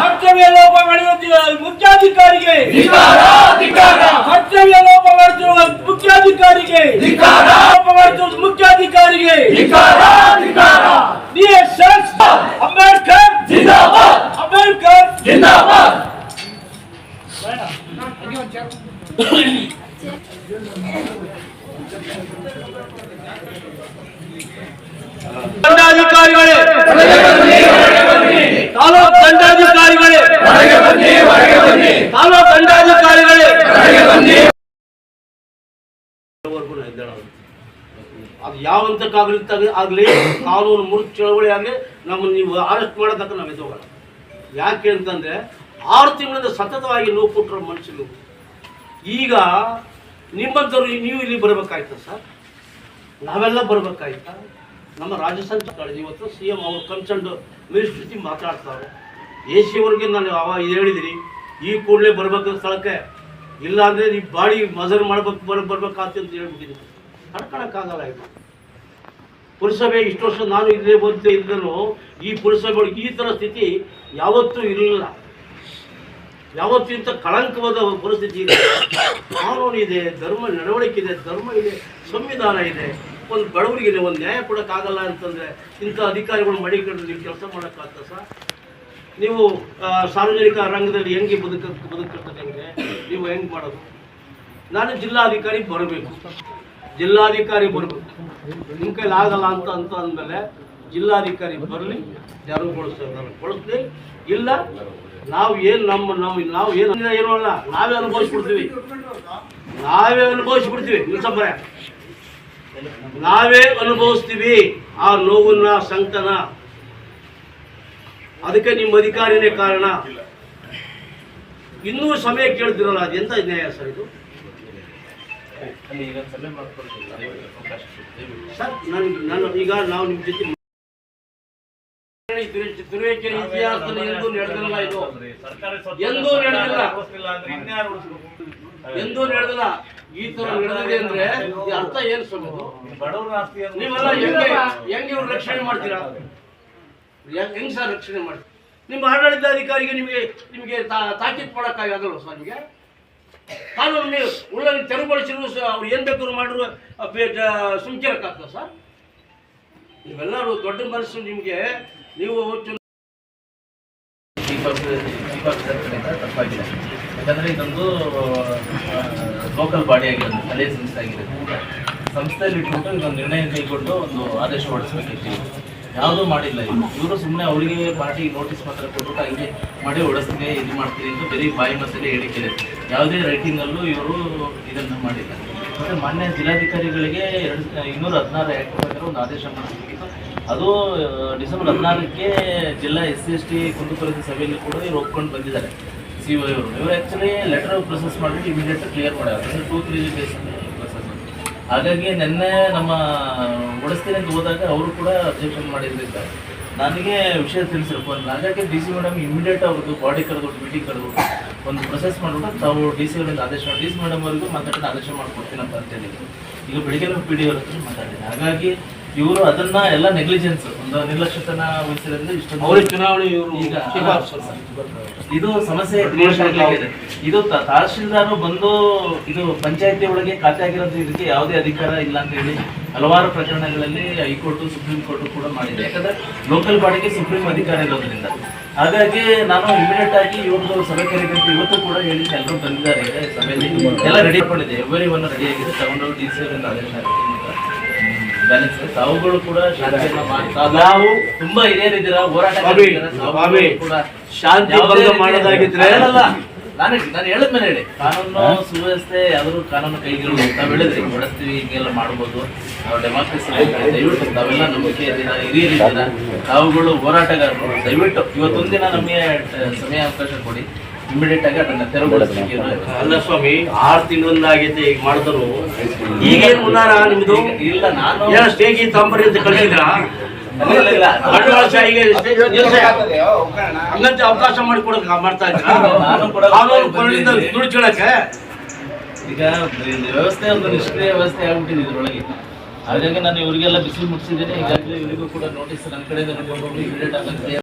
ಕರ್ತವ್ಯ ಲೋಪ ಮಾಡಿರುವ ಮುಖ್ಯಾಧಿಕಾರಿಗೆ ಕರ್ತವ್ಯ ಲೋಪ ಮಾಡುತ್ತಿರುವ ಮುಖ್ಯಾಧಿಕಾರಿಗೆ ಲೋಪ ಮಾಡುತ್ತಿರುವ ಮುಖ್ಯಾಧಿಕಾರಿಗೆ DSS ಅಂಬೇಡ್ಕರ್ ಅಂಬೇಡ್ಕರ್ ದಂಡಾಧಿಕಾರಿಗಳೇ ತಾಲೂಕ್ ದಂಡಾಧಿಕಾರಿಗಳೇ. ತಾಲೂಕ್ ದಂಡಾಧಿಕಾರಿಗಳೇ. ಅದು ಯಾವ ಆಗಲಿ ಕಾನೂನು ಮುರಿದ ಚಳವಳಿ ಆಗಲಿ ನಮ್ಮನ್ನು ನೀವು ಅರೆಸ್ಟ್ ಮಾಡೋದಕ್ಕೆ ನಾವು ಹೋಗೋಣ ಯಾಕೆ ಅಂತಂದ್ರೆ ಆರು ತಿಂಗಳಿಂದ ಸತತವಾಗಿ ನೋವು ಕೊಟ್ಟರು ಮನುಷ್ಯರು. ಈಗ ನಿಮ್ಮಂಥವ್ರು ನೀವು ಇಲ್ಲಿ ಬರಬೇಕಾಯ್ತಾ ಸರ್? ನಾವೆಲ್ಲ ಬರ್ಬೇಕಾಯ್ತಾ? ನಮ್ಮ ರಾಜ್ಯ ಸಂಚಾರ ಇವತ್ತು ಸಿ ಎಂ ಅವರು ಕನ್ಸರ್ನ್ ಮಿನಿಸ್ಟ್ರಿ ಮಾತಾಡ್ತಾರೆ ಎ ಸಿ ನಾನು ಅವಾಗ ಇದು ಹೇಳಿದಿರಿ, ಈ ಕೂಡಲೇ ಬರಬೇಕು ಸ್ಥಳಕ್ಕೆ ಇಲ್ಲ ಅಂದರೆ ನೀವು ಬಾಡಿ ಮಜರ್ ಮಾಡ್ಬೇಕು, ಬರ ಬರ್ಬೇಕಾಗ್ತದೆ ಅಂತ ಹೇಳ್ಬಿಟ್ಟಿದ್ದೀನಿ ತಡ್ಕೊಳಕ್ಕಾಗಲ್ಲ ಇದು. ಪುರಸಭೆ ಇಷ್ಟು ವರ್ಷ ನಾನು ಇಲ್ಲೇ ಬಂದು ಇದ್ದರೂ ಈ ಪುರಸಭೆಗಳು ಈ ಥರ ಸ್ಥಿತಿ ಯಾವತ್ತೂ ಇರಲಿಲ್ಲ. ಯಾವತ್ತೂ ಇಂಥ ಕಳಂಕವಾದ ಪರಿಸ್ಥಿತಿ ಇದೆ. ಕಾನೂನು ಇದೆ, ಧರ್ಮ ನಡವಳಿಕೆ ಇದೆ, ಧರ್ಮ ಇದೆ, ಸಂವಿಧಾನ ಇದೆ. ಒಂದು ಬಡವರಿಗಿದೆ ಒಂದು ನ್ಯಾಯ ಕೊಡೋಕ್ಕಾಗಲ್ಲ ಅಂತಂದರೆ ಇಂಥ ಅಧಿಕಾರಿಗಳು ಮಡಿಕೊಂಡು ನೀವು ಕೆಲಸ ಮಾಡೋಕ್ಕಾಗ್ತದೆ ಸರ್? ನೀವು ಸಾರ್ವಜನಿಕ ರಂಗದಲ್ಲಿ ಹೆಂಗೆ ಬದುಕ ಬದುಕಿರ್ತದೆ ಹೆಂಗೆ? ನೀವು ಹೆಂಗೆ ಮಾಡೋದು? ನಾನು ಜಿಲ್ಲಾಧಿಕಾರಿ ಬರಬೇಕು. ಜಿಲ್ಲಾಧಿಕಾರಿ ಬರಬೇಕು. ನಿಮ್ಮ ಕೈಲಿ ಆಗಲ್ಲ ಅಂತ ಅಂತ ಅಂದಮೇಲೆ ಜಿಲ್ಲಾಧಿಕಾರಿ ಬರಲಿ. ತೆರವುಗೊಳಿಸ್ತಾರೆ ಕೊಡಿಸ್ಲಿ ಇಲ್ಲ, ನಾವು ಏನು ನಮ್ಮ ನಮ್ಮ, ನಾವು ಏನು ಏನೂ ಅಲ್ಲ? ನಾವೇ ಅನುಭವಿಸ್ಬಿಡ್ತೀವಿ. ನಾವೇ ಅನುಭವಿಸ್ಬಿಡ್ತೀವಿ. ನಿಲ್ಸಬ್ಬರೇ ನಾವೇ ಅನುಭವಿಸ್ತೀವಿ. ಆ ನೋವನ್ನ ಸಂಕಟನ ಅದಕ್ಕೆ ನಿಮ್ಮ ಅಧಿಕಾರಿನೇ ಕಾರಣ? ಇನ್ನೂ ಸಮಯ ಕೇಳ್ತಿರಲ್ಲ ಅದು ಎಂತ ನ್ಯಾಯ ಸರ್ ಇದು? ಸರ್, ನಾನು ಈಗ ನಾವು ನಿಮ್ಮ ಜೊತೆ ಇತಿಹಾಸದಲ್ಲಿ ಎಂದೂ ನಡೆದಿರಲ್ಲ ಇದು? ಎಂದೂ ನಡೆದಿಲ್ಲ. ಈ ತರ ನಡೆದಿದೆ ಅಂದ್ರೆ ಅರ್ಥ ಏನ್ ಇದು? ನೀವೆಲ್ಲ ಹೆಂಗೆ ಹೆಂಗೆ ಇವ್ರು ರಕ್ಷಣೆ ಮಾಡ್ತೀರಾ? ಹೆಂಗ್ ಹೆಂಗ್ ಸರ್ ರಕ್ಷಣೆ ಮಾಡಿ? ನಿಮ್ಮ ಆಡಳಿತಾಧಿಕಾರಿಗೆ ನಿಮಗೆ ನಿಮಗೆ ತಾಕೀತು ಮಾಡೋಕ್ಕಾಗಲ್ವ ಸರ್ ನಿಮಗೆ? ಕಾನೂನು ನೀವು ಉಳ್ಳನ್ನು ತೆರವುಗೊಳಿಸಿದ್ರು ಸಹ ಅವ್ರು ಏನು ಬೇಕಾದ್ರು ಮಾಡಿದ್ರು ಸುಮ್ಕಿರಕ್ಕಾಗ್ತದೆ ಸರ್? ನೀವೆಲ್ಲರೂ ದೊಡ್ಡ ಮನಸ್ಸು ನಿಮಗೆ, ನೀವು ತಪ್ಪಾಗಿದೆ. ಯಾಕಂದರೆ ಇದೊಂದು ಲೋಕಲ್ ಬಾಡಿ ಆಗಿರೋದು ಸ್ಥಳೀಯ ಸಂಸ್ಥೆ ಆಗಿರೋದ್ರಿಂದ ಸಂಸ್ಥೆಯಲ್ಲಿ ಇಟ್ಕೊಂಡು ಇದೊಂದು ನಿರ್ಣಯ ಕೈಗೊಂಡು ಒಂದು ಆದೇಶ ಹೊರಡಿಸ್ಬೇಕಿತ್ತು. ಯಾವುದೂ ಮಾಡಿಲ್ಲ ಇವರು. ಸುಮ್ಮನೆ ಅವರಿಗೆ ಪಾರ್ಟಿ ನೋಟಿಸ್ ಮಾತ್ರ ಕೊಟ್ಬಿಟ್ಟು ಹಂಗೆ ಮಾಡಿ ಓಡಿಸ್ತೀನಿ ಇದು ಮಾಡ್ತೀನಿ ಅಂತ ಬರೀ ಬಾಯಿ ಮಸಲೆ ಹೇಳಿಕೆ ಯಾವುದೇ ರೈಟಿಂಗಲ್ಲೂ ಇವರು ಇದನ್ನು ಮಾಡಿಲ್ಲ. ಮತ್ತು ಮಾನ್ಯ ಜಿಲ್ಲಾಧಿಕಾರಿಗಳಿಗೆ ಎರಡು ಇನ್ನೂರ ಹದಿನಾರು ಆ್ಯಕ್ಟ್ ಪ್ರಕಾರ ಒಂದು ಆದೇಶ ಮಾಡಬೇಕಿತ್ತು. ಅದು ಡಿಸೆಂಬರ್ ಹದಿನಾರಕ್ಕೆ ಜಿಲ್ಲಾ ಎಸ್ ಸಿ, ಎಸ್ ಟಿ ಕುಂದುಕೊರತೆ ಸಭೆಯಲ್ಲಿ ಕೂಡ ಇವರು ಒಪ್ಕೊಂಡು ಬಂದಿದ್ದಾರೆ. ಸಿ ಒ ಇವರು. ಇವರು ಆ್ಯಕ್ಚುಲಿ ಲೆಟರ್ ಪ್ರೊಸೆಸ್ ಮಾಡಿಬಿಟ್ಟು ಇಮಿಡಿಯೇಟ್ ಕ್ಲಿಯರ್ ಮಾಡ್ಯಾರ ಅಂದರೆ ಟೂ ತ್ರೀ ಡೇಸ್ ಪ್ರೊಸೆಸ್ ಹಾಗಾಗಿ ನಿನ್ನೆ ನಮ್ಮ ಓಡಿಸ್ತೀನಿ ಅಂತ ಹೋದಾಗ ಅವರು ಕೂಡ ಅಬ್ಜೆಕ್ಷನ್ ಮಾಡಿದ್ರಿಂದ. ನನಗೆ ವಿಷಯ ತಿಳಿಸಿರು ಫೋನ್. ಹಾಗಾಗಿ ಡಿ ಸಿ ಮೇಡಮ್ ಇಮಿಡಿಯೇಟ್ ಅವ್ರದ್ದು ಬಾಡಿ ಕರೆದು ಮೀಟಿಂಗ್ ಕರೆದು ಒಂದು ಪ್ರೊಸೆಸ್ ಮಾಡಿಬಿಟ್ಟು ತಾವು ಡಿ ಸಿ ಅವರಿಂದ ಆದೇಶ ಮಾಡಿ ಡಿ ಸಿ ಮೇಡಮ್ ಅವರಿಗೂ ಮಾತಾಡಿ ಆದೇಶ ಮಾಡಿಕೊಡ್ತೀನಿ ಅಂತ ಹೇಳಿದ್ರು ಈಗ ಬೆಳಿಗ್ಗೆ ಪಿ ಡಿ ಅವ್ರ ಹತ್ರ ಮಾತಾಡಿದೆ. ಹಾಗಾಗಿ ಇವರು ಅದನ್ನ ಎಲ್ಲ ನೆಗ್ಲಿಜೆನ್ಸ್ ಒಂದು ನಿರ್ಲಕ್ಷ್ಯತನ ವಹಿಸಿರೋದ್ರಿಂದ ಇಷ್ಟು ಚುನಾವಣೆ ಇವರು ಈಗ ಇದು ಸಮಸ್ಯೆ ಇದು. ತಹಶೀಲ್ದಾರ್ ಬಂದು ಇದು ಪಂಚಾಯತಿ ಒಳಗೆ ಖಾತೆ ಆಗಿರೋದು ಇದಕ್ಕೆ ಯಾವುದೇ ಅಧಿಕಾರ ಇಲ್ಲ ಅಂತ ಹೇಳಿ ಹಲವಾರು ಪ್ರಕರಣಗಳಲ್ಲಿ ಹೈಕೋರ್ಟ್ ಸುಪ್ರೀಂ ಕೋರ್ಟ್ ಕೂಡ ಮಾಡಿದೆ. ಯಾಕಂದ್ರೆ ಲೋಕಲ್ ಬಾಡಿಗೆ ಸುಪ್ರೀಂ ಅಧಿಕಾರ ಇರೋದ್ರಿಂದ. ಹಾಗಾಗಿ ನಾನು ಇಮಿಡಿಯೇಟ್ ಆಗಿ ಇವತ್ತು ಸಭೆ ಕರೆಯಬೇಕು ಇವತ್ತು ಕೂಡ ಹೇಳಿ ಎಲ್ಲರೂ ಬಂದಿದ್ದಾರೆ. ಸಭೆಯಲ್ಲಿ ಎಲ್ಲ ರೆಡಿ ಮಾಡಿದೆ ಎವರಿ ಒನ್ ರೆಡಿ ಆಗಿದೆ ತಗೊಂಡು ಡಿ ಸಿ ಅವರಿಂದ ಆದೇಶ ಬ್ಯಾಲೆನ್ಸ್ ತಾವುಗಳು ಕೂಡ ಶಾಂತಿಯನ್ನ ಮಾಡ್ತಾ ನಾವು ತುಂಬಾ ಹಿರಿಯರಿದ್ದೀರಾ ಹೋರಾಟ ಕೂಡ ಶಾಂತಿ ಮಾಡೋದಾಗಿದ್ರೆ- ನಾನು ನಾನು ಹೇಳಿದ್ಮೇಲೆ ಹೇಳಿ. ಕಾನೂನು ಸುವ್ಯವಸ್ಥೆ ಯಾವ್ದಾದ್ರು ಕಾನೂನು ಕೈಗೊಳ್ಳಿ ತಾವ್ ಹೇಳಿದ್ರಿ ಹೊಡೆಸ್ತೀವಿ ಹಿಂಗೆಲ್ಲ ಮಾಡ್ಬೋದು. ನಾವು ಡೆಮಾಕ್ರಸಿ ದಯವಿಟ್ಟು ತಾವೆಲ್ಲ ನಂಬಿಕೆ ಇದ್ದೀರಾ ಹಿರಿಯರಿದ್ದೀರ ತಾವುಗಳು ಹೋರಾಟಗಾರರು ದಯವಿಟ್ಟು ಇವತ್ತೊಂದಿನ ನಮಗೆ ಸಮಯ ಅವಕಾಶ ಕೊಡಿ. ಇಮಿಡಿಯೇಟ್ ಆಗಿ ಅದನ್ನ ತೆರವುಗೊಳಿಸ್ಲಿಕ್ಕೆ ಅಲ್ಲ ಸ್ವಾಮಿ ಆರು ತಿಂಗಳಿಂದ ಆಗೈತೆ ಈಗ ಮಾಡಿದ್ರು ಈಗೇನು ಮುನ್ನಾರ ನಿಮ್ದು? ಇಲ್ಲ ನಾನು ಏನೋ ಸ್ಟೇಜ್ ತಂಬರಿ ಅಂತ ಕಳಿಸಿದ್ರ ಹಂಗಂತ ಅವಕಾಶ ಮಾಡಿ ಕೊಡಕ್ ಮಾಡ್ತಾ ಇದ್ದೀನಿ. ದುಡ್ಚಿಡಕ್ಕೆ ಈಗ ವ್ಯವಸ್ಥೆ ಒಂದು ನಿಷ್ಕ್ರಿಯ ವ್ಯವಸ್ಥೆ ಆಗ್ಬಿಟ್ಟಿದೆ ಇದ್ರೊಳಗೆ. ಹಾಗಾಗಿ ನಾನು ಇವರಿಗೆಲ್ಲ ಬಿಸಿಲು ಮುಟ್ಟಿಸಿದ್ದೇನೆ ಈಗಾಗಲೇ ಇವರಿಗೂ ಕೂಡ ನೋಟಿಸ್ ನನ್ನ ಕಡೆಯಿಂದ ಇಮಿಡಿಯೇಟ್ ಆಗಕ್ಕೆ